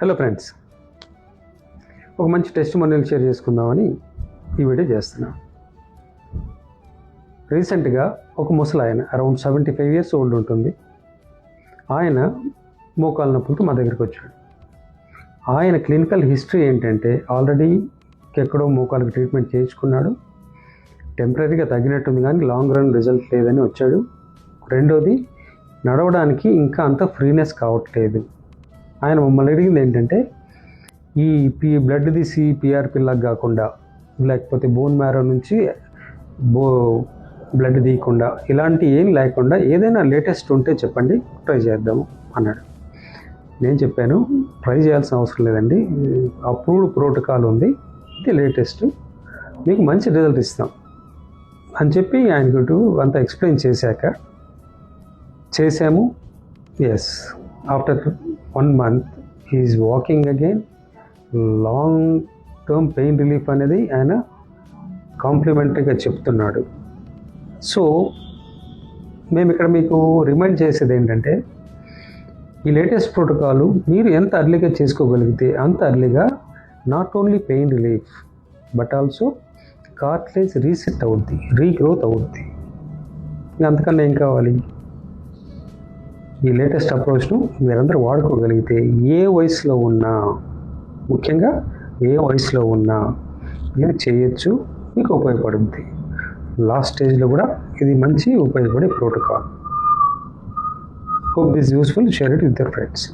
Hello friends ఒక మంచి test మనీలు share చేసుకుందామని ఈ వీడియో చేస్తున్నాను రీసెంట్గా ఒక ముసలి ఆయన around seventy five years old ఉంటుంది. ఆయన మోకాల నొప్పులతో మా దగ్గరికి వచ్చాడు. ఆయన క్లినికల్ హిస్టరీ ఏంటంటే ఆల్రెడీ ఎక్కడో మోకాలకు ట్రీట్మెంట్ చేయించుకున్నాడు. టెంపరీగా తగ్గినట్టుంది కానీ లాంగ్ రన్ రిజల్ట్ లేదని వచ్చాడు. రెండోది నడవడానికి ఇంకా అంత ఫ్రీనెస్ కావట్లేదు. ఆయన మమ్మల్ని అడిగింది ఏంటంటే ఈ పి బ్లడ్ తీసి పిఆర్పి లాగా కాకుండా లేకపోతే బోన్ మ్యారో నుంచి బో బ్లడ్ తీయకుండా ఇలాంటి ఏం లేకుండా ఏదైనా లేటెస్ట్ ఉంటే చెప్పండి ట్రై చేద్దాము అన్నాడు. నేను చెప్పాను ట్రై చేయాల్సిన అవసరం లేదండి అప్రూవ్డ్ ప్రోటోకాల్ ఉంది ఇది లేటెస్ట్ మీకు మంచి రిజల్ట్ ఇస్తాం. అని చెప్పి ఆయనకు అంతా ఎక్స్ప్లెయిన్ చేశాక చేశాము yes after one month is walking again long term pain relief అనేది ఆయన కాంప్లిమెంటరీగా చెప్తున్నాడు. సో మేము ఇక్కడ మీకు రిమైండ్ చేసేది ఏంటంటే ఈ లేటెస్ట్ ప్రోటోకాల్ మీరు ఎంత అర్లీగా చేసుకోగలిగితే అంత అర్లీగా not only pain relief but also cartilage reset అవుద్ది రీగ్రోత్ అవుద్ది. అంతకన్నా ఏం కావాలి? ఈ లేటెస్ట్ అప్రోచ్ను మీరందరూ వాడుకోగలిగితే ఏ వయసులో ఉన్నా ముఖ్యంగా ఏ వయసులో ఉన్నా మీరు చేయొచ్చు మీకు ఉపయోగపడుద్ది. లాస్ట్ స్టేజ్లో కూడా ఇది మంచి ఉపయోగపడే protocol hope this useful share it with your friends